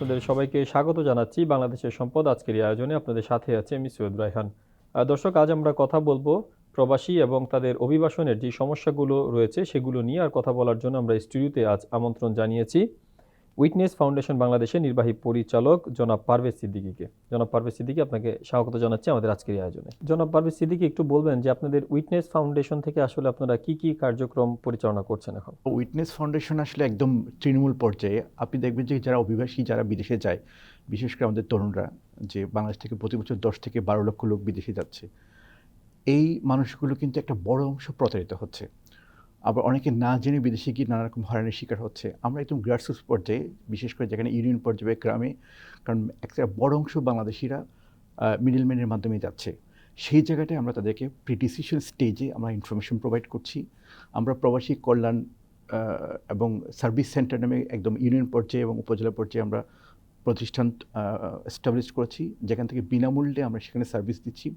আপনাদের সবাইকে স্বাগত জানাচ্ছি বাংলাদেশের সম্পদ। আজকের এই আয়োজনে আপনাদের সাথে আছে আমি সৈয়দ রায়হান। দর্শক, আজ আমরা কথা বলব প্রবাসী এবং তাদের অভিবাসনের যে সমস্যাগুলো রয়েছে সেগুলো নিয়ে আর কথা বলার জন্য আমরা স্টুডিওতে আজ আমন্ত্রণ জানিয়েছি। উইটনেস ফাউন্ডেশন বাংলাদেশের নির্বাহী পরিচালক জনাব পারভেজ সিদ্দিকিকে। জনাব পারভেজ সিদ্দিকি আপনাকে স্বাগত জানাচ্ছি আমাদের আজকের আয়োজনে। জনাব পারভেজ সিদ্দিকী, একটু বলবেন যে আপনাদের উইটনেস ফাউন্ডেশন থেকে আসলে আপনারা কি কি কার্যক্রম পরিচালনা করছেন এখন? উইটনেস ফাউন্ডেশন আসলে একদম তৃণমূল পর্যায়ে। আপনি দেখবেন যে যারা অভিবাসী, যারা বিদেশে যায়, বিশেষ করে আমাদের তরুণরা, যে বাংলাদেশ থেকে প্রতি বছর দশ থেকে বারো লক্ষ লোক বিদেশে যাচ্ছে, এই মানুষগুলো কিন্তু একটা বড় অংশ প্রতারিত হচ্ছে। আবার অনেকে না জেনে বিদেশে গিয়ে নানা রকম হয়রানির শিকার হচ্ছে। আমরা একদম গ্রাসরুটস পর্যায়ে, বিশেষ করে যেখানে ইউনিয়ন পর্যায়ে গ্রামে, কারণ একটা বড় অংশ বাংলাদেশিরা মিডলম্যানের মাধ্যমে যাচ্ছে। সেই জায়গাটায় আমরা তাদেরকে প্রিডিসিশন স্টেজে আমরা ইনফরমেশন প্রোভাইড করছি। আমরা প্রবাসী কল্যাণ এবং সার্ভিস সেন্টার নামে একদম ইউনিয়ন পর্যায়ে এবং উপজেলা পর্যায়ে আমরা প্রতিষ্ঠান এস্টাবলিশ করেছি। যেখান থেকে বিনামূল্যে আমরা সেখানে সার্ভিস দিচ্ছি।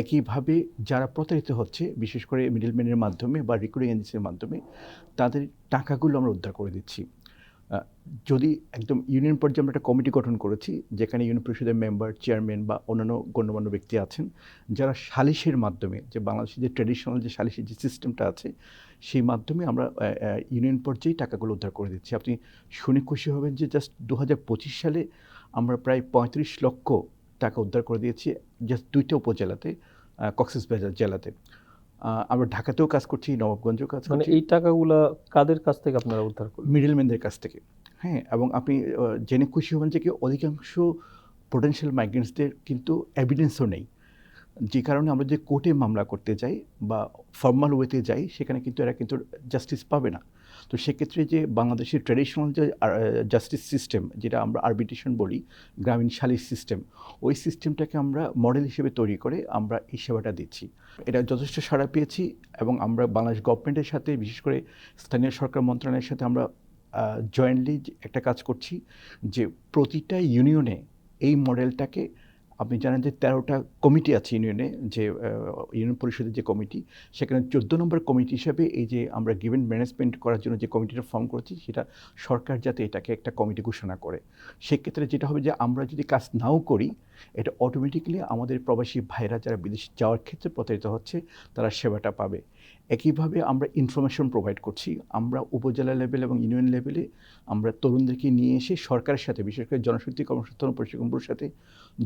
একইভাবে যারা প্রতারিত হচ্ছে, বিশেষ করে মিডলম্যানের মাধ্যমে বা রিক্রুটিং এজেন্সির মাধ্যমে, তাদের টাকাগুলো আমরা উদ্ধার করে দিচ্ছি। যদি একদম ইউনিয়ন পর্যায়ে আমরা একটা কমিটি গঠন করেছি, যেখানে ইউনিয়ন পরিষদের মেম্বার চেয়ারম্যান বা অন্যান্য গণ্যমান্য ব্যক্তি আছেন, যারা সালিশের মাধ্যমে, যে বাংলাদেশের যে ট্রেডিশনাল যে সালিশের যে সিস্টেমটা আছে, সেই মাধ্যমে আমরা ইউনিয়ন পর্যায়ে টাকাগুলো উদ্ধার করে দিচ্ছি। আপনি শুনে খুশি হবেন যে জাস্ট দু হাজার পঁচিশ সালে আমরা প্রায় পঁয়ত্রিশ লক্ষ টাকা উদ্ধার করে দিয়েছি জাস্ট দুইটা উপজেলাতে কক্সবাজার জেলাতে। আমরা ঢাকাতেও কাজ করছি নবাবগঞ্জেও কাজ মানে করছি। এই টাকাগুলা কাদের কাছ থেকে আপনারা উদ্ধার করবেন মিডলম্যানদের কাছ থেকে। হ্যাঁ এবং আপনি জেনে খুশি হবেন যে কি অধিকাংশ পোটেনশিয়াল মাইগ্রেন্টসদের কিন্তু এভিডেন্সও নেই। যে কারণে আমরা যে কোর্টে মামলা করতে যাই বা ফর্মাল ওয়েতে যাই সেখানে কিন্তু এরা কিন্তু জাস্টিস পাবে না। তো সেক্ষেত্রে যে বাংলাদেশের ট্র্যাডিশনাল যে জাস্টিস সিস্টেম যেটা আমরা আরবিটেশন বলি, গ্রামীণ সালিশ সিস্টেম ওই সিস্টেমটাকে আমরা মডেল হিসেবে তৈরি করে আমরা এই সেবাটা দিচ্ছি। এটা যথেষ্ট সাড়া পেয়েছি এবং আমরা বাংলাদেশ গভর্নমেন্টের সাথে, বিশেষ করে স্থানীয় সরকার মন্ত্রণালয়ের সাথে আমরা জয়েন্টলি একটা কাজ করছি যে প্রতিটা ইউনিয়নে এই মডেলটাকে আপনি জানেন যে তেরোটা কমিটি আছে ইউনিয়নে, যে ইউনিয়ন পরিষদের যে কমিটি, সেখানে চোদ্দ নম্বর কমিটি হিসাবে এই যে আমরা গিভেন ম্যানেজমেন্ট করার জন্য যে কমিটিটা ফর্ম করেছি, সেটা সরকার যাতে এটাকে একটা কমিটি ঘোষণা করে। সেক্ষেত্রে যেটা হবে যে আমরা যদি কাজ নাও করি, এটা অটোমেটিক্যালি আমাদের প্রবাসী ভাইরা যারা বিদেশে যাওয়ার ক্ষেত্রে প্রতারিত হচ্ছে, তারা সেবাটা পাবে। একইভাবে আমরা ইনফরমেশন প্রোভাইড করছি, আমরা উপজেলা লেভেল এবং ইউনিয়ন লেভেলে আমরা তরুণদেরকে নিয়ে এসে সরকারের সাথে, বিশেষ করে জনশক্তি কর্মসংস্থান ও সাথে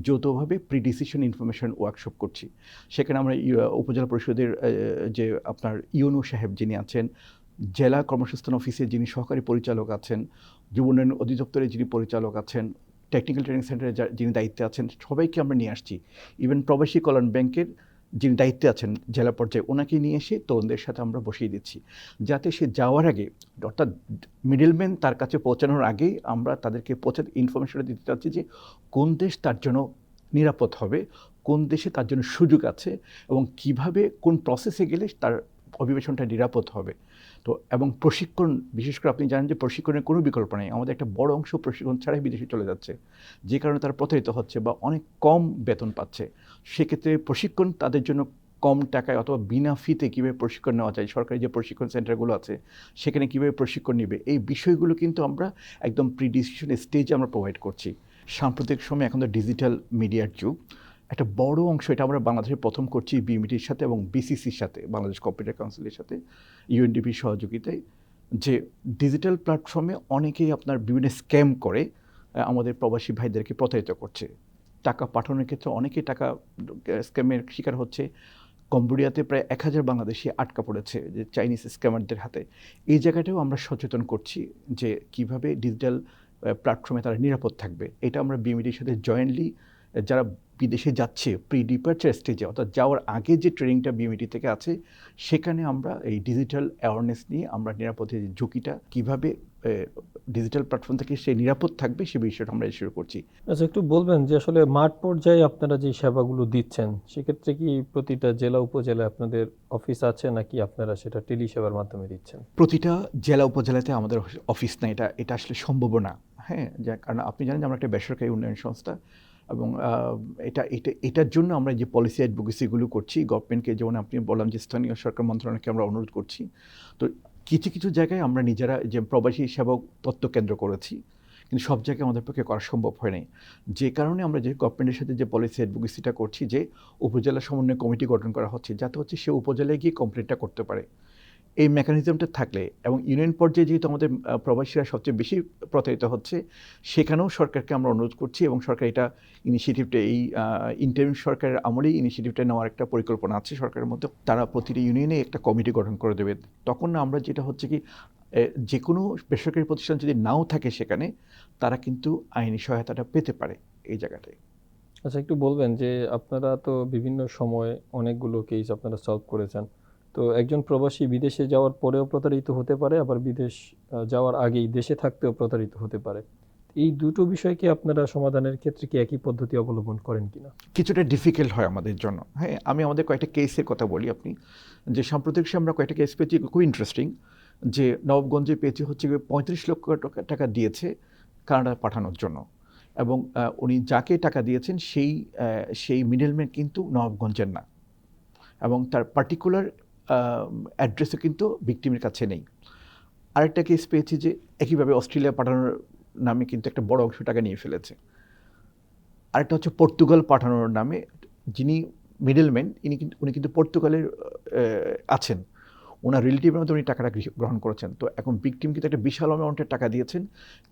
যৌথভাবে প্রিডিসিশন ইনফরমেশন ওয়ার্কশপ করছি। সেখানে আমরা উপজেলা পরিষদের যে আপনার ইউনো সাহেব যিনি আছেন, জেলা কর্মসংস্থান অফিসে যিনি সহকারী পরিচালক আছেন, যুব উন্নয়ন অধিদপ্তরে যিনি পরিচালক আছেন টেকনিক্যাল ট্রেনিং সেন্টারে যিনি দায়িত্বে আছেন, সবাইকে আমরা নিয়ে আসছি। ইভেন প্রবাসী কল্যাণ ব্যাংকের যিনি দায়িত্বে আছেন জেলা পর্যায়ে, ওনাকে নিয়ে এসে তরুণদের সাথে আমরা বসিয়ে দিচ্ছি। যাতে সে যাওয়ার আগে, অর্থাৎ মিডলম্যান তার কাছে পৌঁছানোর আগেই আমরা তাদেরকে পৌঁছাতে ইনফরমেশনটা দিতে চাচ্ছি যে, কোন দেশ তার জন্য নিরাপদ হবে, কোন দেশে তার জন্য সুযোগ আছে, এবং কীভাবে কোন প্রসেসে গেলে তার অভিবেশনটা নিরাপদ হবে। তো, এবং প্রশিক্ষণ, বিশেষ করে আপনি জানেন যে প্রশিক্ষণের কোনো বিকল্প নেই। আমাদের একটা বড় অংশ প্রশিক্ষণ ছাড়াই বিদেশে চলে যাচ্ছে। যে কারণে তারা প্রতারিত হচ্ছে বা অনেক কম বেতন পাচ্ছে। সেক্ষেত্রে প্রশিক্ষণ তাদের জন্য কম টাকায় অথবা বিনা ফিতে কীভাবে প্রশিক্ষণ নেওয়া যায়? সরকারি যে প্রশিক্ষণ সেন্টারগুলো আছে, সেখানে কীভাবে প্রশিক্ষণ নেবে? এই বিষয়গুলো কিন্তু আমরা একদম প্রি ডিসিশন স্টেজে আমরা প্রোভাইড করছি। সাম্প্রতিক সময় এখন তো ডিজিটাল মিডিয়ার যুগ। একটা বড় অংশ এটা আমরা বাংলাদেশে প্রথম করছি বিএমটির সাথে এবং বিসিসির সাথে, বাংলাদেশ কম্পিউটার কাউন্সিলের সাথে ইউএনডিপির সহযোগিতায়। যে ডিজিটাল প্ল্যাটফর্মে অনেকেই আপনার বিভিন্ন স্ক্যাম করে আমাদের প্রবাসী ভাইদেরকে প্রতারিত করছে। টাকা পাঠানোর ক্ষেত্রে অনেকেই টাকা স্ক্যামের শিকার হচ্ছে। কম্বোডিয়াতে প্রায় এক হাজার বাংলাদেশি আটকা পড়েছে যে চাইনিজ স্ক্যামারদের হাতে। এই জায়গাটাও আমরা সচেতন করছি যে কীভাবে ডিজিটাল প্ল্যাটফর্মে তারা নিরাপদ থাকবে। এটা আমরা বিএমডির সাথে জয়েন্টলি যারা বিদেশে যাচ্ছে প্রি ডিপার্চার স্টেজে অর্থাৎ যাওয়ার আগে যে ট্রেনিংটা বিএমইটি থেকে আছে, সেখানে আমরা এই ডিজিটাল অ্যাওয়ারনেস নিয়ে আমরা নিরাপদে ঝুঁকিটা, কীভাবে ডিজিটাল প্ল্যাটফর্ম থেকে সে নিরাপদ থাকবে সে বিষয়টা আমরা শুরু করছি। আচ্ছা একটু বলবেন যে আসলে মাঠ পর্যায়ে আপনারা যে সেবাগুলো দিচ্ছেন সেক্ষেত্রে কি প্রতিটা জেলা উপজেলায় আপনাদের অফিস আছে নাকি আপনারা সেটা টেলি সেবার মাধ্যমে দিচ্ছেন? প্রতিটা জেলা উপজেলাতে আমাদের অফিস না এটা এটা আসলে সম্ভব না হ্যাঁ? যা কারণ আপনি জানেন যে আমরা একটা বেসরকারি উন্নয়ন সংস্থা এবং এটা এটা এটার জন্য আমরা যে পলিসি অ্যাডভোকেসিগুলো করছি গভর্নমেন্টকে যেমন আপনি বললাম যে স্থানীয় সরকার মন্ত্রণালয়কে আমরা অনুরোধ করছি তো কিছু কিছু জায়গায় আমরা নিজেরা যে প্রবাসী সেবক তত্ত্ব কেন্দ্র করেছি, কিন্তু সব জায়গায় আমাদের পক্ষে করা সম্ভব হয় যে কারণে আমরা যে গভর্নমেন্টের সাথে যে পলিসি অ্যাডভোকেসিটা করছি যে উপজেলা সমন্বয় কমিটি গঠন করা হচ্ছে, যাতে হচ্ছে সে উপজেলায় গিয়ে কমপ্লেনটা করতে পারে। এই মেকানিজমটা থাকলে এবং ইউনিয়ন পর্যায়ে যেহেতু আমাদের প্রবাসীরা সবচেয়ে বেশি প্রতারিত হচ্ছে, সেখানেও সরকারকে আমরা অনুরোধ করছি এবং সরকার এটা ইনিশিয়েটিভটা এই ইন্টারিম সরকারের আমলেই ইনিশিয়েটিভটা নেওয়ার একটা পরিকল্পনা আছে সরকারের মধ্যে। তারা প্রতিটি ইউনিয়নে একটা কমিটি গঠন করে দেবে। তখন আমরা যেটা হচ্ছে কি যে কোনো বেসরকারি প্রতিষ্ঠান যদি নাও থাকে সেখানে, তারা কিন্তু আইনি সহায়তাটা পেতে পারে এই জায়গাটায়। আচ্ছা একটু বলবেন যে আপনারা তো বিভিন্ন সময় অনেকগুলো কেস আপনারা সলভ করেছেন। তো একজন প্রবাসী বিদেশে যাওয়ার পরেও প্রতারিত হতে পারে, আবার বিদেশ যাওয়ার আগেই দেশে থাকতেও প্রতারিত হতে পারে। এই দুটো বিষয়কে আপনারা সমাধানের ক্ষেত্রে কি একই পদ্ধতি অবলম্বন করেন কিনা? কিছুটা ডিফিকাল্ট হয় আমাদের জন্য। হ্যাঁ আমি আমাদের কয়েকটা কেসের কথা বলি আপনি। যে সাম্প্রতিক সময়ে আমরা কয়েকটা কেস পেয়েছি খুব ইন্টারেস্টিং যে নবগঞ্জে পেয়েছি হচ্ছে পঁয়ত্রিশ লক্ষ টাকা- টাকা দিয়েছে কানাডা পাঠানোর জন্য। এবং উনি যাকে টাকা দিয়েছেন সেই সেই মিডলম্যান কিন্তু নবাবগঞ্জের না। এবং তার পার্টিকুলার অ্যাড্রেসও কিন্তু ভিকটিমের কাছে নেই। আরেকটা কেস পেয়েছি যে একইভাবে অস্ট্রেলিয়া পাঠানোর নামে কিন্তু একটা বড় অংশ টাকা নিয়ে ফেলেছে। আরেকটা হচ্ছে পর্তুগাল পাঠানোর নামে যিনি মিডলম্যান ইনি কিন্তু উনি কিন্তু পর্তুগালের আছেন। ওনার রিলেটিভের মধ্যে উনি টাকাটা গ্রহণ করেছেন। তো এখন বিকটিম কিন্তু একটা বিশাল অ্যামাউন্টের টাকা দিয়েছেন,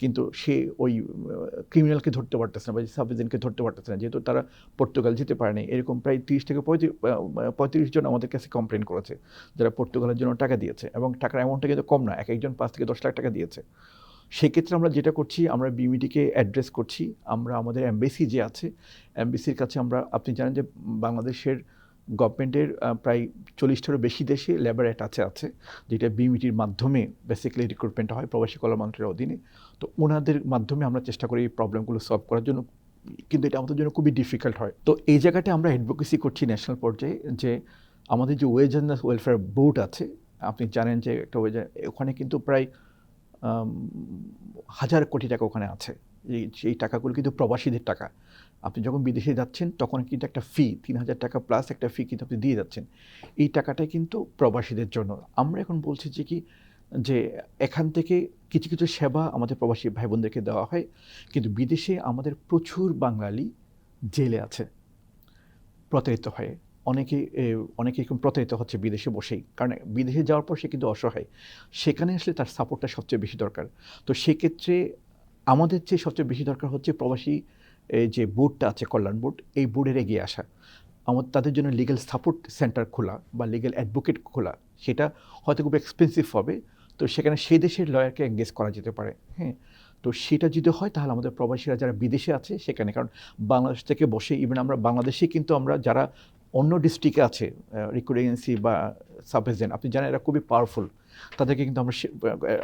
কিন্তু সে ওই ক্রিমিনালকে ধরতে পারতেছে না বা সাবজেন্টকে ধরতে পারতেছে না। যেহেতু তারা পর্তুগাল যেতে পারেনি এরকম প্রায় তিরিশ থেকে পঁয়ত্রিশ জন আমাদের কাছে কমপ্লেন করেছে, যারা পর্তুগালের জন্য টাকা দিয়েছে এবং টাকার অ্যামাউন্টটা কিন্তু কম না, এক একজন পাঁচ থেকে দশ লাখ টাকা দিয়েছে। সেক্ষেত্রে আমরা যেটা করছি, আমরা বিমিডিকে অ্যাড্রেস করছি, আমরা আমাদের এমবেসি যে আছে এমবেসির কাছে আমরা, আপনি জানেন যে বাংলাদেশের গভর্নমেন্টের প্রায় চল্লিশটারও বেশি দেশে লেবার অ্যাটাচে আছে যেটা বিমিটির মাধ্যমে বেসিক্যালি রিক্রুটমেন্ট হয় প্রবাসী কল্যাণমন্ত্রীর অধীনে। তো ওনাদের মাধ্যমে আমরা চেষ্টা করি এই প্রবলেমগুলো সলভ করার জন্য, কিন্তু এটা আমাদের জন্য খুবই ডিফিকাল্ট হয়। তো এই জায়গাটা আমরা অ্যাডভোকেসি করছি ন্যাশনাল পর্যায়ে যে আমাদের যে ওয়েজ অ্যান্ড ওয়েলফেয়ার বোর্ড আছে, আপনি জানেন যে একটা ওয়েজ ওখানে কিন্তু প্রায় হাজার কোটি টাকা ওখানে আছে। এই, সেই টাকাগুলো কিন্তু প্রবাসীদের টাকা। আপনি যখন বিদেশে যাচ্ছেন, তখন কিন্তু একটা ফি তিন হাজার টাকা প্লাস একটা ফি কিন্তু আপনি দিয়ে যাচ্ছেন। এই টাকাটাই কিন্তু প্রবাসীদের জন্য। আমরা এখন বলছি যে কি, যে এখান থেকে কিছু কিছু সেবা আমাদের প্রবাসী ভাই বোনদেরকে দেওয়া হয়। কিন্তু বিদেশে আমাদের প্রচুর বাঙালি জেলে আছে, প্রতারিত হয়ে। অনেকে অনেকে এরকম প্রতারিত হচ্ছে বিদেশে বসেই। কারণ বিদেশে যাওয়ার পর সে কিন্তু অসহায়। সেখানে আসলে তার সাপোর্টটা সবচেয়ে বেশি দরকার। তো সেক্ষেত্রে আমাদের চেয়ে সবচেয়ে বেশি দরকার হচ্ছে প্রবাসী এই যে বোর্ডটা আছে, কল্যাণ বোর্ড এই বোর্ডের এগিয়ে আসা। আমার তাদের জন্য লিগ্যাল সাপোর্ট সেন্টার খোলা বা লিগ্যাল অ্যাডভোকেট খোলা, সেটা হয়তো খুব এক্সপেন্সিভ হবে। তো সেখানে সেই দেশের লয়ারকে এঙ্গেজ করা যেতে পারে হ্যাঁ। তো সেটা যদি হয়, তাহলে আমাদের প্রবাসীরা যারা বিদেশে আছে, সেখানে, কারণ বাংলাদেশ থেকে বসে ইভেন আমরা বাংলাদেশে কিন্তু আমরা যারা অন্য ডিস্ট্রিক্টে আছে রিক্রুট এজেন্সি বা সাব এজেন্ট আপনি জানেন এরা খুবই পাওয়ারফুল তাদেরকে কিন্তু আমরা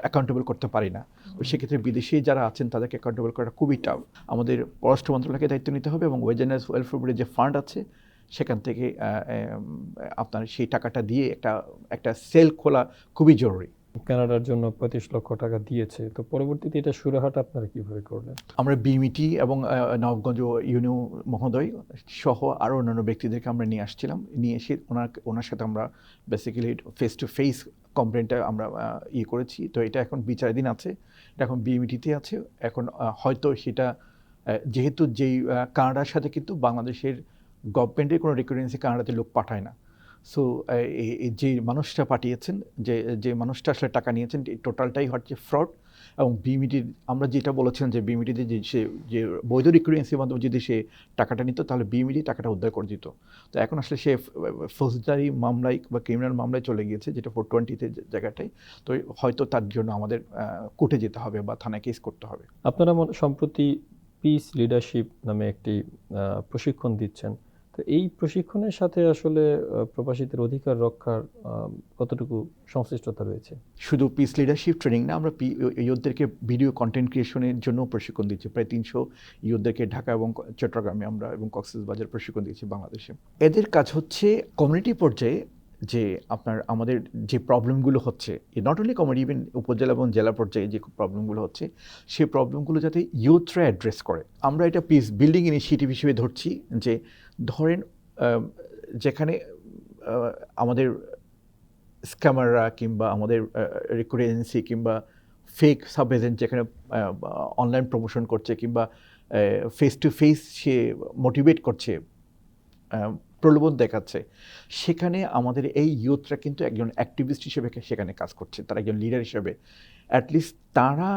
অ্যাকাউন্টেবল করতে পারি না। সেক্ষেত্রে বিদেশি যারা আছেন তাদেরকে অ্যাকাউন্টেবল করা খুবই টাফ আমাদের পররাষ্ট্র মন্ত্রণালয়কে দায়িত্ব নিতে হবে এবং ওয়েজেনাস ওয়েলফেয়ার বোর্ডের যে ফান্ড আছে সেখান থেকে আপনার সেই টাকাটা দিয়ে একটা একটা সেল খোলা খুবই জরুরি। কানাডার জন্য পঁয়ত্রিশ লক্ষ টাকা দিয়েছে। তো পরবর্তীতে এটা সুরাহাট আপনারা কীভাবে করলেন? আমরা বিমিটি এবং নবগঞ্জ ইউনিও মহোদয় সহ আরও অন্যান্য ব্যক্তিদেরকে আমরা নিয়ে আসছিলাম। নিয়ে এসে ওনার ওনার সাথে আমরা বেসিক্যালি ফেস টু ফেস কমপ্লেনটা আমরা ইয়ে করেছি। তো এটা এখন বিচারাধীন আছে, এটা এখন বিএমিটিতে আছে। এখন হয়তো সেটা যেহেতু যেই কানাডার সাথে কিন্তু বাংলাদেশের গভর্নমেন্টের কোনো রেকুরেন্সি কানাডাতে লোক পাঠায় না। সো যে মানুষটা পাঠিয়েছেন, যে যে মানুষটা আসলে টাকা নিয়েছেন টোটালটাই হচ্ছে ফ্রড এবং বিমিটির আমরা যেটা বলেছিলাম যে বিমিটিতে যে সে, যে বৈধ রিকুরেন্সির মাধ্যমে যদি সে টাকাটা নিত, তাহলে বিমিটি টাকাটা উদ্ধার করে দিত। তো এখন আসলে সে ফৌজদারি মামলায় বা ক্রিমিনাল মামলায় চলে গিয়েছে, যেটা ফোর টোয়েন্টিতে জায়গাটায়। তো হয়তো তার জন্য আমাদের কোর্টে যেতে হবে বা থানায় কেস করতে হবে। আপনারা সম্প্রতি পিস লিডারশিপ নামে একটি প্রশিক্ষণ দিচ্ছেন। তো এই প্রশিক্ষণের সাথে আসলে প্রবাসীদের অধিকার রক্ষার কতটুকু সংশ্লিষ্টতা রয়েছে? শুধু পিস লিডারশিপ ট্রেনিং না, আমরা ইয়োধদেরকে ভিডিও কন্টেন্ট ক্রিয়েশনের জন্য প্রশিক্ষণ দিচ্ছি। প্রায় তিনশো ইয়োদেরকে ঢাকা এবং চট্টগ্রামে আমরা এবং কক্সবাজার প্রশিক্ষণ দিচ্ছি বাংলাদেশে। এদের কাজ হচ্ছে কমিউনিটি পর্যায়ে যে আপনার, আমাদের যে প্রবলেমগুলো হচ্ছে নট অনলি কমিউনিটি ইভেন উপজেলা এবং জেলা পর্যায়ে যে প্রবলেমগুলো হচ্ছে সেই প্রবলেমগুলো যাতে ইউথরা অ্যাড্রেস করে। আমরা এটা পিস বিল্ডিং ইনিশিয়েটিভ হিসেবে ধরছি যে, ধরেন যেখানে আমাদের স্ক্যামাররা কিংবা আমাদের রিক্রুট এজেন্সি কিংবা ফেক সাব এজেন্ট যেখানে অনলাইন প্রমোশন করছে কিংবা ফেস টু ফেস সে মোটিভেট করছে প্রলোভন দেখাচ্ছে। সেখানে আমাদের এই ইউথরা কিন্তু একজন অ্যাক্টিভিস্ট হিসেবে সেখানে কাজ করছে, তারা একজন লিডার হিসেবে। অ্যাটলিস্ট তারা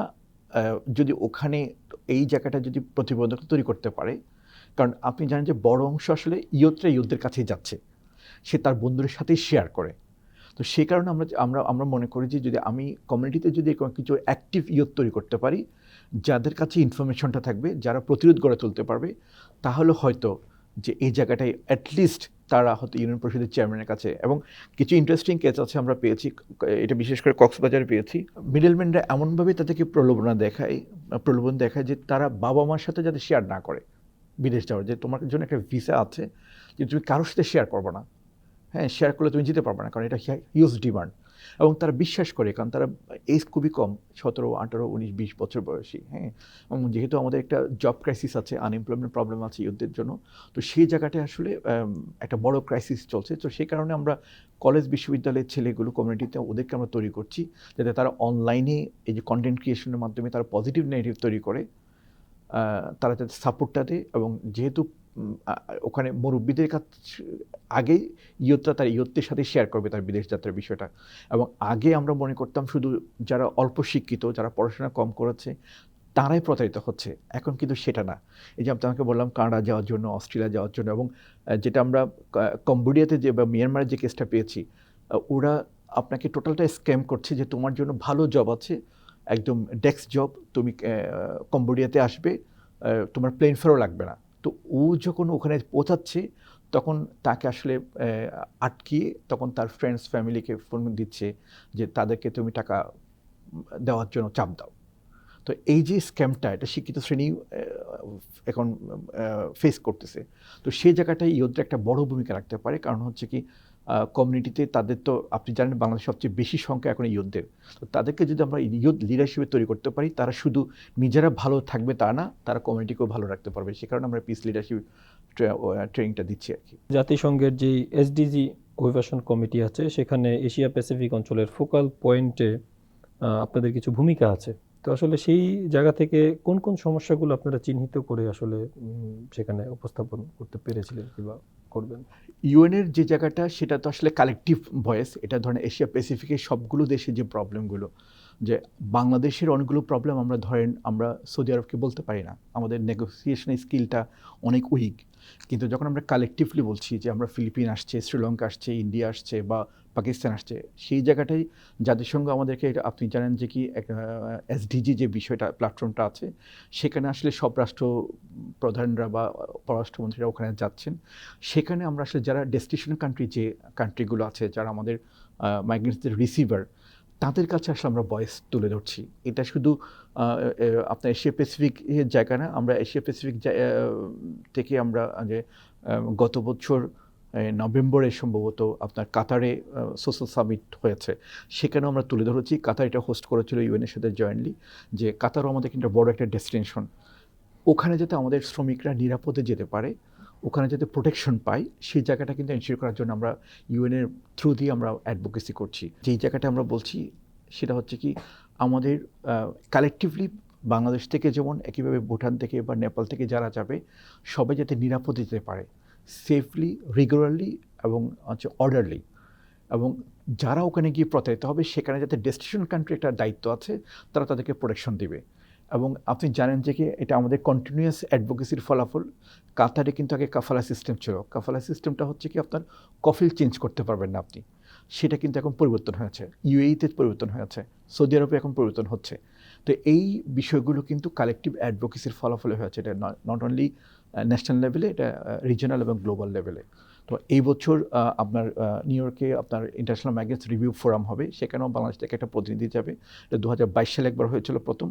যদি ওখানে এই জায়গাটা যদি প্রতিবন্ধক তৈরি করতে পারে, কারণ আপনি জানেন যে বড় অংশ আসলে ইয়ুথরা ইয়ুথদের কাছেই যাচ্ছে। সে তার বন্ধুদের সাথেই শেয়ার করে। তো সেই কারণে আমরা আমরা আমরা মনে করি যে যদি আমি কমিউনিটিতে যদি কিছু অ্যাক্টিভ ইয়ুথ তৈরি করতে পারি, যাদের কাছে ইনফরমেশনটা থাকবে, যারা প্রতিরোধ গড়ে তুলতে পারবে, তাহলে হয়তো যে এই জায়গাটায় অ্যাটলিস্ট তারা হয়তো ইউনিয়ন পরিষদের চেয়ারম্যানের কাছে। এবং কিছু ইন্টারেস্টিং কেস আছে আমরা পেয়েছি, এটা বিশেষ করে কক্সবাজারে পেয়েছি। মিডলম্যানরা এমনভাবে তাদেরকে প্রলোভনা দেখায়, প্রলোভন দেখায় যে তারা বাবা মার সাথে যাতে শেয়ার না করে বিদেশ যাওয়ার। যে তোমার জন্য একটা ভিসা আছে, যে তুমি কারোর সাথে শেয়ার করব না। হ্যাঁ শেয়ার করলে তুমি যেতে পারবে না, কারণ এটা হিউজ ডিমান্ড এবং তারা বিশ্বাস করে, কারণ তারা এজ খুবই কম, সতেরো, আঠারো, উনিশ, বিশ বছর বয়সী হ্যাঁ? যেহেতু আমাদের একটা জব ক্রাইসিস আছে আনএমপ্লয়মেন্ট প্রবলেম আছে ইউথদের জন্য, তো সেই জায়গাটায় আসলে একটা বড় ক্রাইসিস চলছে। তো সেই কারণে আমরা কলেজ বিশ্ববিদ্যালয়ের ছেলেগুলো কমিউনিটিতে ওদেরকে আমরা তৈরি করছি, যাতে তারা অনলাইনে এই যে কন্টেন্ট ক্রিয়েশনের মাধ্যমে তারা পজিটিভ নেগেটিভ তৈরি করে তারা যাতে সাপোর্টটা দেয় এবং যেহেতু ওখানে মুরব্বীদের কাছ আগে ইয়তটা তার ইয়ত্তের সাথে শেয়ার করবে তার বিদেশ যাত্রার বিষয়টা। এবং আগে আমরা মনে করতাম শুধু যারা অল্প শিক্ষিত, যারা পড়াশোনা কম করেছে, তারাই প্রতারিত হচ্ছে। এখন কিন্তু সেটা না। এই যে আমি তোমাকে বললাম কানাডা যাওয়ার জন্য, অস্ট্রেলিয়া যাওয়ার জন্য, এবং যেটা আমরা কম্বোডিয়াতে যে বা মিয়ানমারের যে কেসটা পেয়েছি ওরা আপনাকে টোটালটা স্ক্যাম করছে যে তোমার জন্য ভালো জব আছে, একদম ডেস্ক জব তুমি কম্বোডিয়াতে আসবে তোমার প্লেন ফেরও লাগবে না। তো ও যখন ওখানে পৌঁছাচ্ছে, তখন তাকে আসলে আটকিয়ে তখন তার ফ্রেন্ডস ফ্যামিলিকে ফোন দিচ্ছে যে, তাদেরকে তুমি টাকা দেওয়ার জন্য চাপ দাও। তো এই যে স্ক্যামটা এটা শিক্ষিত শ্রেণি এখন ফেস করতেছে। তো সেই জায়গাটায় ইয়োদ্রা একটা বড় ভূমিকা রাখতে পারে। কারণ হচ্ছে কি কমিউনিটিতে তাদের তো আপনি জানেন বাংলাদেশ সবচেয়ে বেশি সংখ্যা এখন ইয়ুথদের। তো তাদেরকে যদি আমরা ইয়ুথ লিডার হিসেবে তৈরি করতে পারি, তারা শুধু নিজেরা ভালো থাকবে তা না, তারা কমিউনিটিকেও ভালো রাখতে পারবে। সে কারণে আমরা পিস লিডারশিপ ট্রেনিংটা দিচ্ছি আর কি। জাতিসংঘের যে এসডিজি অভিবাসন কমিটি আছে, সেখানে এশিয়া প্যাসিফিক অঞ্চলের ফোকাল পয়েন্টে আপনাদের কিছু ভূমিকা আছে। তো আসলে সেই জায়গা থেকে কোন কোন সমস্যাগুলো আপনারা চিহ্নিত করে আসলে সেখানে উপস্থাপন করতে পেরেছিলেন কিংবা করবেন। ইউএনের যে জায়গাটা, সেটা তো আসলে কালেকটিভ ভয়েস এটা ধরেন এশিয়া প্যাসিফিকের সবগুলো দেশে যে প্রবলেমগুলো যে বাংলাদেশের অনেকগুলো প্রবলেম আমরা ধরেন আমরা সৌদি আরবকে বলতে পারি না। আমাদের নেগোসিয়েশনের স্কিলটা অনেক উইক কিন্তু যখন আমরা কালেকটিভলি বলছি যে আমরা ফিলিপিন আসছে, শ্রীলঙ্কা আসছে, ইন্ডিয়া আসছে বা পাকিস্তান আসছে, সেই জায়গাটাই জাতিসংঘ আমাদেরকে আপনি জানেন যে কি এসডিজি যে বিষয়টা প্ল্যাটফর্মটা আছে, সেখানে আসলে সব রাষ্ট্র প্রধানরা বা পররাষ্ট্রমন্ত্রীরা ওখানে যাচ্ছেন। সেখানে আমরা আসলে যারা ডেস্টিনেশন কান্ট্রি যে কান্ট্রিগুলো আছে, যারা আমাদের মাইগ্রেন্টসদের রিসিভার তাদের কাছে আসলে আমরা ভয়েস তুলে ধরছি। এটা শুধু আপনার এশিয়া প্যাসিফিক জায়গা না, আমরা এশিয়া প্যাসিফিক থেকে আমরা যে গত বছর নভেম্বরে সম্ভবত আপনার কাতারে সোশ্যাল সামিট হয়েছে। সেখানেও আমরা তুলে ধরেছি। কাতার এটা হোস্ট করেছিল ইউএনের সাথে জয়েন্টলি যে কাতারও আমাদের কিন্তু বড় একটা ডেস্টিনেশন ওখানে যাতে আমাদের শ্রমিকরা নিরাপদে যেতে পারে ওখানে যাতে প্রোটেকশন পাই, সেই জায়গাটা কিন্তু এনশিওর করার জন্য আমরা ইউএনের থ্রু দিয়ে আমরা অ্যাডভোকেসি করছি। যেই জায়গাটা আমরা বলছি, সেটা হচ্ছে কি আমাদের কালেকটিভলি বাংলাদেশ থেকে যেমন একইভাবে ভুটান থেকে বা নেপাল থেকে যারা যাবে, সবাই যাতে নিরাপদে যেতে পারে সেফলি রেগুলারলি এবং হচ্ছে অর্ডারলি এবং যারা ওখানে গিয়ে প্রতারিত হবে, সেখানে যাতে ডেস্টিনেশন কান্ট্রি একটা দায়িত্ব আছে, তারা তাদেরকে প্রোটেকশন দিবে। এবং আপনি জানেন যে কি এটা আমাদের কন্টিনিউয়াস অ্যাডভোকেসির ফলাফল। কাতারে কিন্তু আগে কাফালা সিস্টেম ছিল। কাফালা সিস্টেমটা হচ্ছে কি আপনার কফিল চেঞ্জ করতে পারবেন না আপনি। সেটা কিন্তু এখন পরিবর্তন হয়েছে। ইউএইতে পরিবর্তন হয়েছে। সৌদি আরবে এখন পরিবর্তন হচ্ছে। তো এই বিষয়গুলো কিন্তু কালেকটিভ অ্যাডভোকেসির ফলাফলে হয়েছে। এটা নট অনলি ন্যাশনাল লেভেলে এটা রিজনাল এবং গ্লোবাল লেভেলে তো এই বছর আপনার নিউ ইয়র্কে আপনার ইন্টারন্যাশনাল ম্যাগেন্স রিভিউ ফোরাম হবে। সেখানেও বাংলাদেশ থেকে একটা প্রতিনিধি যাবে। এটা দু হাজার বাইশ সালে একবার হয়েছিল প্রথম।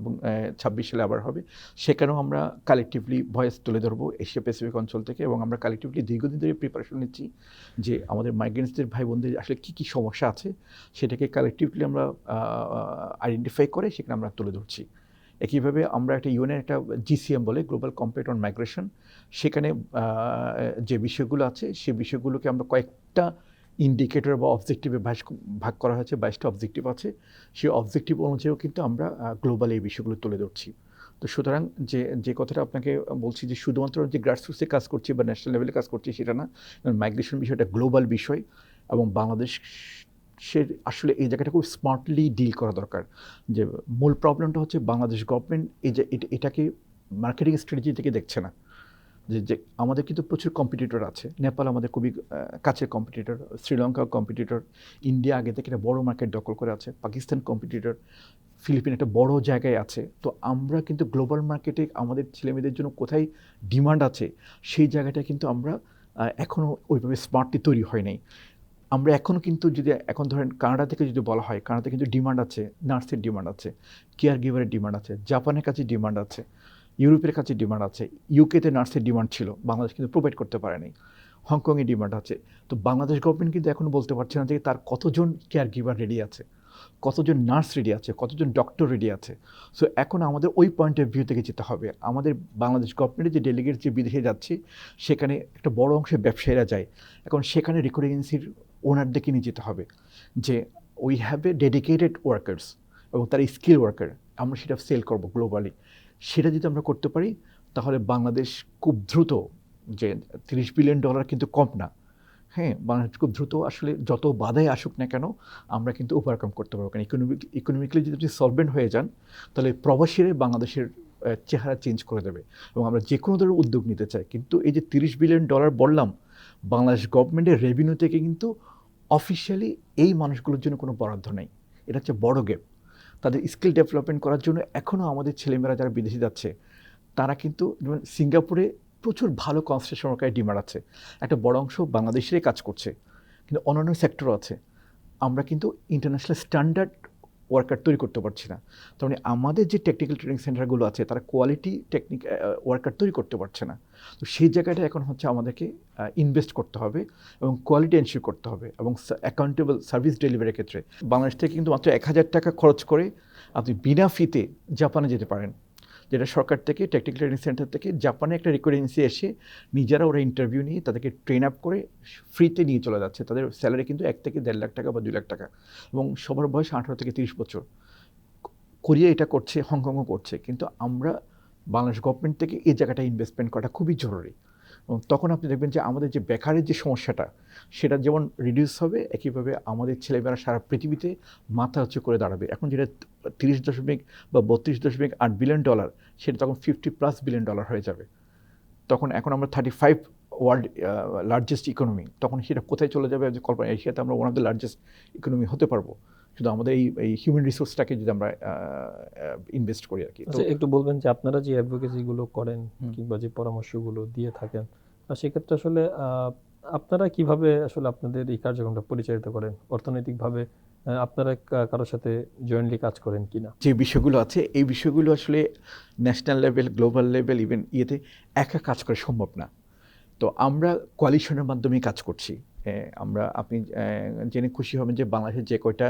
এবং ছাব্বিশ সালে আবার হবে। সেখানেও আমরা কালেকটিভলি ভয়েস তুলে ধরবো এশিয়া প্যাসিফিক অঞ্চল থেকে এবং আমরা কালেকটিভলি দীর্ঘদিন ধরে প্রিপারেশন নিচ্ছি যে আমাদের মাইগ্রেন্টসদের ভাই বোনদের আসলে কী কী সমস্যা আছে সেটাকে কালেকটিভলি আমরা আইডেন্টিফাই করে সেখানে আমরা তুলে ধরছি। একইভাবে আমরা একটা ইউএনের একটা জিসিএম বলে গ্লোবাল কম্পেট অন মাইগ্রেশন সেখানে যে বিষয়গুলো আছে সে বিষয়গুলোকে আমরা কয়েকটা ইন্ডিকেটর বা অবজেক্টিভে ভাগ করা হয়েছে, বাইশটা অবজেক্টিভ আছে। সেই অবজেক্টিভ অনুযায়ীও কিন্তু আমরা গ্লোবাল এই বিষয়গুলো তুলে ধরছি। তো সুতরাং যে যে কথাটা আপনাকে বলছি যে শুধুমাত্র যে গ্রাসরুটসে কাজ করছি বা ন্যাশনাল লেভেলে কাজ করছি সেটা না মাইগ্রেশন বিষয়টা গ্লোবাল বিষয় এবং বাংলাদেশ সে আসলে এই জায়গাটা খুব স্মার্টলি ডিল করা দরকার। যে মূল প্রবলেমটা হচ্ছে বাংলাদেশ গভর্নমেন্ট এই যে, এটা- এটাকে মার্কেটিং স্ট্র্যাটেজি থেকে দেখছে না। যে যে আমাদের কিন্তু প্রচুর কম্পিটিটর আছে। নেপাল আমাদের খুবই কাছের কম্পিটিটর শ্রীলঙ্কা কম্পিটিটর ইন্ডিয়া আগে থেকে একটা বড় মার্কেট দখল করে আছে, পাকিস্তান কম্পিটিটর ফিলিপিন একটা বড় জায়গায় আছে। তো আমরা কিন্তু গ্লোবাল মার্কেটে আমাদের ছেলেমেয়েদের জন্য কোথায় ডিমান্ড আছে, সেই জায়গাটা কিন্তু আমরা এখনও ওইভাবে স্মার্টলি তৈরি হয় নাই। আমরা এখনও কিন্তু যদি, এখন ধরেন কানাডা থেকে যদি বলা হয়, কানাডাতে কিন্তু ডিমান্ড আছে নার্সের ডিমান্ড আছে কেয়ার গিভারের ডিমান্ড আছে জাপানের কাছে ডিমান্ড আছে। ইউরোপের কাছে ডিমান্ড আছে ইউকেতে নার্সের ডিমান্ড ছিল, বাংলাদেশ কিন্তু প্রোভাইড করতে পারেনি হংকংয়ে ডিমান্ড আছে। তো বাংলাদেশ গভর্নমেন্ট কিন্তু এখন বলতে পারছে না যে তার কতজন কেয়ার গিভার রেডি আছে, কতজন নার্স রেডি আছে, কতজন ডক্টর রেডি আছে। সো এখন আমাদের ওই পয়েন্ট অফ ভিউ থেকে যেতে হবে। আমাদের বাংলাদেশ গভর্নমেন্টের যে ডেলিগেট যে বিদেশে যাচ্ছে, সেখানে একটা বড় অংশে ব্যবসায়ীরা যায়। এখন সেখানে রেকর্ডিং এজেন্সির ওনারদেরকে নিয়ে যেতে হবে যে we have a dedicated workers এবং তার স্কিল ওয়ার্কার আমরা সেটা সেল করব গ্লোবালি সেটা যদি আমরা করতে পারি, তাহলে বাংলাদেশ খুব দ্রুত যে তিরিশ বিলিয়ন ডলার কিন্তু কম না। হ্যাঁ বাংলাদেশ খুব দ্রুত আসলে যত বাধাই আসুক না কেন, আমরা কিন্তু ওভারকাম করতে পারব। কারণ ইকোনমিক ইকোনমিক্যালি যদি আপনি সলভেন্ট হয়ে যান, তাহলে প্রবাসীরাই বাংলাদেশের চেহারা চেঞ্জ করে দেবে। এবং আমরা যে কোনো ধরনের উদ্যোগ নিতে চাই। কিন্তু এই যে তিরিশ বিলিয়ন ডলার বললাম, বাংলাদেশ গভর্নমেন্টের রেভিনিউ থেকে কিন্তু অফিসিয়ালি এই মানুষগুলোর জন্য কোনো বরাদ্দ নেই। এটা হচ্ছে বড় গেপ তাদের স্কিল ডেভেলপমেন্ট করার জন্য এখনও আমাদের ছেলেমেয়েরা যারা বিদেশে যাচ্ছে, তারা কিন্তু যেমন সিঙ্গাপুরে প্রচুর ভালো কনস্ট্রাকশন ওয়ার্কারের ডিমান্ড আছে। একটা বড় অংশ বাংলাদেশেরই কাজ করছে, কিন্তু অন্যান্য সেক্টরও আছে। আমরা কিন্তু ইন্টারন্যাশনাল স্ট্যান্ডার্ড ওয়ার্কার তৈরি করতে পারছি না। তার মানে আমাদের যে টেকনিক্যাল ট্রেনিং সেন্টারগুলো আছে, তারা কোয়ালিটি টেকনিক ওয়ার্কার তৈরি করতে পারছে না। তো সেই জায়গাটা এখন হচ্ছে আমাদেরকে ইনভেস্ট করতে হবে এবং কোয়ালিটি এনশিওর করতে হবে এবং অ্যাকাউন্টেবল সার্ভিস ডেলিভারির ক্ষেত্রে। বাংলাদেশ থেকে কিন্তু মাত্র এক হাজার টাকা খরচ করে আপনি বিনা ফিতে জাপানে যেতে পারেন। যেটা সরকার থেকে টেকনিক্যাল ট্রেনিং সেন্টার থেকে জাপানে একটা রেকর্ডেন্সি এসে নিজেরা ওরা ইন্টারভিউ নিয়ে তাদেরকে ট্রেন আপ করে ফ্রিতে নিয়ে চলে যাচ্ছে। তাদের স্যালারি কিন্তু এক থেকে দেড় লাখ টাকা বা দুই লাখ টাকা এবং সবার বয়স আঠারো থেকে তিরিশ বছর। কোরিয়া এটা করছে হংকংও করছে। কিন্তু আমরা বাংলাদেশ গভর্নমেন্ট থেকে এই জায়গাটা ইনভেস্টমেন্ট করাটা খুবই জরুরি। তখন আপনি দেখবেন যে আমাদের যে বেকারের যে সমস্যাটা সেটা যেমন রিডিউস হবে একইভাবে আমাদের ছেলেমেয়েরা সারা পৃথিবীতে মাথা উঁচু করে দাঁড়াবে। এখন যেটা তিরিশ দশমিক বা বত্রিশ দশমিক আট বিলিয়ন ডলার সেটা তখন ফিফটি প্লাস বিলিয়ন ডলার হয়ে যাবে। তখন এখন আমরা thirty five world largest economy তখন সেটা কোথায় চলে যাবে যে কল্পনা এশিয়াতে আমরা one of the largest economy হতে পারব। শুধু আমাদের এই এই হিউম্যান রিসোর্সটাকে যদি আমরা ইনভেস্ট করি আর কি। আচ্ছা একটু বলবেন যে আপনারা যে অ্যাডভোকেসি গুলো করেন কিংবা যে পরামর্শগুলো দিয়ে থাকেন সেক্ষেত্রে আসলে আপনারা কীভাবে আসলে আপনাদের এই কার্যক্রমটা পরিচালিত করেন? অর্থনৈতিকভাবে আপনারা কারোর সাথে জয়েন্টলি কাজ করেন কিনা? যে বিষয়গুলো আছে, এই বিষয়গুলো আসলে national level global level even ইয়েতে একা কাজ করা সম্ভব না। তো আমরা কোয়ালিশনের মাধ্যমে কাজ করছি। আমরা, আপনি জেনে খুশি হবেন যে বাংলাদেশের যে কয়টা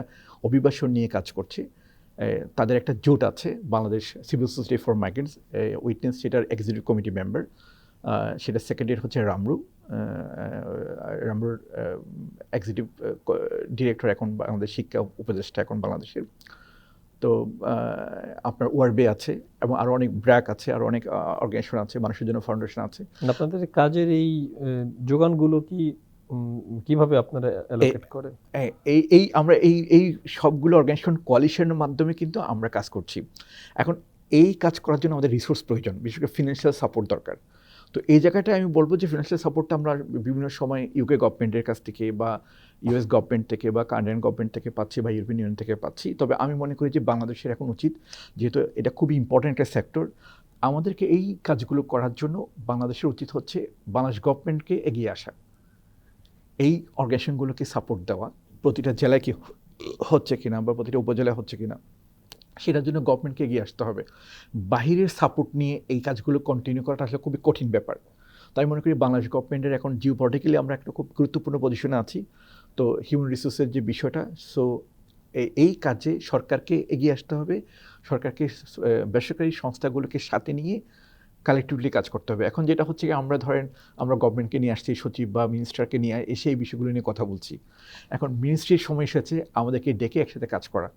অভিবাসন নিয়ে কাজ করছে তাদের একটা জোট আছে, Bangladesh civil society for migrants witness সেটার এক্সিকিউটিভ কমিটি মেম্বার সেটা সেকেন্ডারি হচ্ছে রামরু রামরুর এক্সিকিউটিভ ডিরেক্টর এখন আমাদের শিক্ষা উপদেষ্টা এখন বাংলাদেশের। তো আপনার ওয়ারবে আছে এবং আরও অনেক ব্র্যাক আছে আরও অনেক অর্গানাইজেশন আছে মানুষের জন্য ফাউন্ডেশন আছে। আপনাদের কাজের এই যোগানগুলো কি কীভাবে আপনারা অ্যালোকেট করেন এই এই আমরা এই এই সবগুলো অর্গানাইজেশন কোয়ালিশনের মাধ্যমে কিন্তু আমরা কাজ করছি। এখন এই কাজ করার জন্য আমাদের রিসোর্স প্রয়োজন বিশেষ করে ফিনান্সিয়াল সাপোর্ট দরকার। তো এই জায়গাটায় আমি বলব যে ফিনান্সিয়াল সাপোর্টটা আমরা বিভিন্ন সময় ইউকে গভর্নমেন্টের কাছ থেকে বা ইউএস গভর্নমেন্ট থেকে বা কানাডিয়ান গভর্নমেন্ট থেকে পাচ্ছি বা ইউরোপিয়ান ইউনিয়ন থেকে পাচ্ছি। তবে আমি মনে করি যে বাংলাদেশের এখন উচিত যেহেতু এটা খুবই ইম্পর্ট্যান্ট একটা সেক্টর আমাদেরকে এই কাজগুলো করার জন্য বাংলাদেশের উচিত হচ্ছে বাংলাদেশ গভর্নমেন্টকে এগিয়ে আসা। এই অর্গানাইজেশনগুলোকে সাপোর্ট দেওয়া। প্রতিটা জেলায় কি হচ্ছে কিনা বা প্রতিটা উপজেলায় হচ্ছে কিনা সেটার জন্য গভর্নমেন্টকে এগিয়ে আসতে হবে। বাহিরের সাপোর্ট নিয়ে এই কাজগুলো কন্টিনিউ করাটা আসলে খুবই কঠিন ব্যাপার। তাই মনে করি বাংলাদেশ গভর্নমেন্টের এখন জিও পলিটিক্যালি আমরা একটা খুব গুরুত্বপূর্ণ পজিশনে আছি। তো হিউম্যান রিসোর্সের যে বিষয়টা সো এই কাজে সরকারকে এগিয়ে আসতে হবে। সরকারকে বেসরকারি সংস্থাগুলোকে সাথে নিয়ে কালেকটিভলি কাজ করতে হবে। এখন যেটা হচ্ছে আমরা ধরেন আমরা গভর্নমেন্টকে নিয়ে আসছি, সচিব বা মিনিস্টারকে নিয়ে এসে এই বিষয়গুলো নিয়ে কথা বলছি। এখন মিনিস্ট্রির সময় এসেছে, আমাদেরকে ডেকে একসাথে কাজ করা।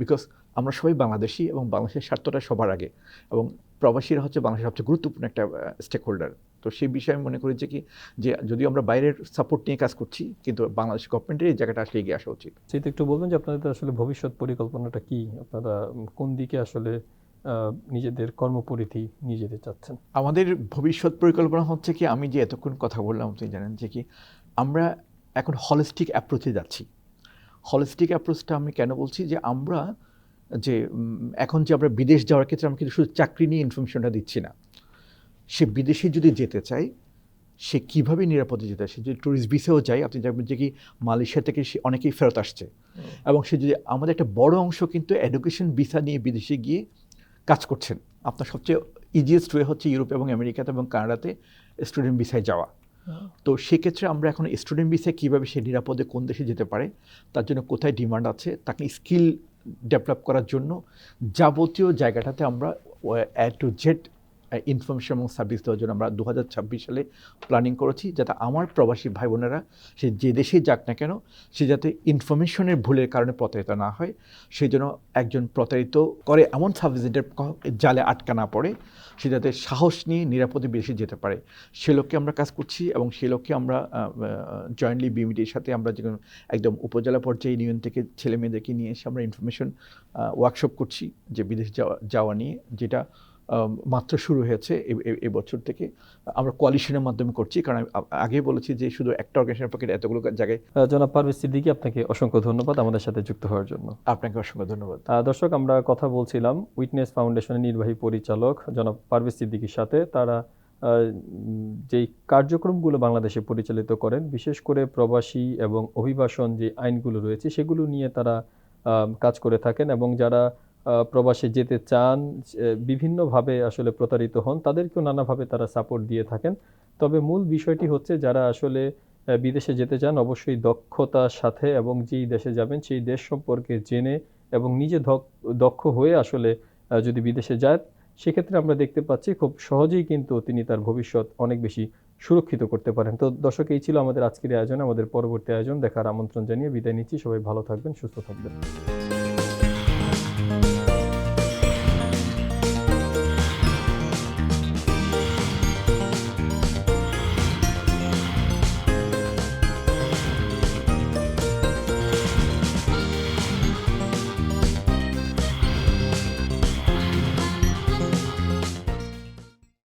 বিকজ আমরা সবাই বাংলাদেশি এবং বাংলাদেশের স্বার্থটা সবার আগে। এবং প্রবাসীরা হচ্ছে বাংলাদেশের সবচেয়ে গুরুত্বপূর্ণ একটা স্টেক হোল্ডার তো সেই বিষয়ে আমি মনে করি যে কি যে যদিও আমরা বাইরের সাপোর্ট নিয়ে কাজ করছি কিন্তু বাংলাদেশ গভর্নমেন্টের এই জায়গাটা আসলে এগিয়ে আসা উচিত। সেটা একটু বলবেন যে আপনাদের আসলে ভবিষ্যৎ পরিকল্পনাটা কি? আপনারা কোন দিকে আসলে নিজেদের কর্মপরিধি নিজেদের চাচ্ছেন? আমাদের ভবিষ্যৎ পরিকল্পনা হচ্ছে কি আমি যে এতক্ষণ কথা বললাম আপনি জানেন যে কি আমরা এখন হলিস্টিক অ্যাপ্রোচে যাচ্ছি। হলিস্টিক অ্যাপ্রোচটা আমি কেন বলছি যে আমরা যে এখন যে আমরা বিদেশ যাওয়ার ক্ষেত্রে আমরা কিন্তু শুধু চাকরি নিয়ে ইনফরমেশনটা দিচ্ছি না। সে বিদেশে যদি যেতে চায় সে কীভাবে নিরাপদে যেতে সে যদি ট্যুরিস্ট ভিসাও যায় আপনি দেখবেন যে কি মালয়েশিয়া থেকে সে অনেকেই ফেরত আসছে। এবং সে যদি আমাদের একটা বড় অংশ কিন্তু এডুকেশন ভিসা নিয়ে বিদেশে গিয়ে কাজ করছেন আপনার সবচেয়ে ইজিয়েস্ট ওয়ে হচ্ছে ইউরোপ এবং আমেরিকাতে এবং কানাডাতে স্টুডেন্ট ভিসায় যাওয়া। তো সেক্ষেত্রে আমরা এখন স্টুডেন্ট ভিসায় কীভাবে সে নিরাপদে কোন দেশে যেতে পারে, তার জন্য কোথায় ডিমান্ড আছে, তাকে স্কিল ডেভেলপ করার জন্য যাবতীয় জায়গাটাতে আমরা এ টু জেড ইনফরমেশন এবং সার্ভিস দেওয়ার জন্য আমরা দু হাজার ছাব্বিশ সালে প্ল্যানিং করেছি যাতে আমার প্রবাসী ভাই বোনেরা সে যে দেশেই যাক না কেন, সে যাতে ইনফরমেশনের ভুলের কারণে প্রতারিত না হয়। সেই জন্য একজন প্রতারিত করে এমন সাবজেক্টের জালে আটকা না পড়ে, সে যাতে সাহস নিয়ে নিরাপদে বেশি যেতে পারে। সে লক্ষ্যে আমরা কাজ করছি এবং সে লক্ষ্যে আমরা জয়েন্টলি বিমিটির সাথে আমরা যেমন একদম উপজেলা পর্যায়ে ইউনিয়ন থেকে ছেলে মেয়েদেরকে নিয়ে এসে আমরা ইনফরমেশন ওয়ার্কশপ করছি যে বিদেশ যাওয়া যাওয়া নিয়ে, যেটা মাত্র শুরু হয়েছে এবছর থেকে। আমরা কোয়ালিশনের মাধ্যমে করছি কারণ আমি আ- আগেই বলেছি যে শুধু একটা অর্গানাইজেশনের পক্ষে এতগুলো জায়গায় জনাব পারভেজ সিদ্দিকী আপনাকে অসংখ্য ধন্যবাদ আমাদের সাথে যুক্ত হওয়ার জন্য। আপনাকে অসংখ্য ধন্যবাদ। দর্শক আমরা কথা বলছিলাম উইটনেস ফাউন্ডেশনের নির্বাহী পরিচালক জনাব পারভেজ সিদ্দিকীর সাথে। তারা যেই কার্যক্রমগুলো বাংলাদেশে পরিচালিত করেন বিশেষ করে প্রবাসী এবং অভিবাসন যে আইনগুলো রয়েছে সেগুলো নিয়ে তারা আহ, কাজ করে থাকেন এবং যারা প্রবাসে যেতে চান বিভিন্নভাবে আসলে প্রতারিত হন, তাদেরকেও নানাভাবে তারা সাপোর্ট দিয়ে থাকেন। তবে মূল বিষয়টি হচ্ছে যারা আসলে বিদেশে যেতে চান, অবশ্যই দক্ষতার সাথে এবং যেই দেশে যাবেন, সেই দেশ সম্পর্কে জেনে এবং নিজে দক্ষ হয়ে আসলে যদি বিদেশে যায় সেক্ষেত্রে আমরা দেখতে পাচ্ছি খুব সহজেই কিন্তু তিনি তার ভবিষ্যৎ অনেক বেশি সুরক্ষিত করতে পারেন। তো দর্শক, এই ছিল আমাদের আজকের আয়োজন। আমাদের পরবর্তী আয়োজন দেখার আমন্ত্রণ জানিয়ে বিদায় নিচ্ছি। সবাই ভালো থাকবেন, সুস্থ থাকবেন।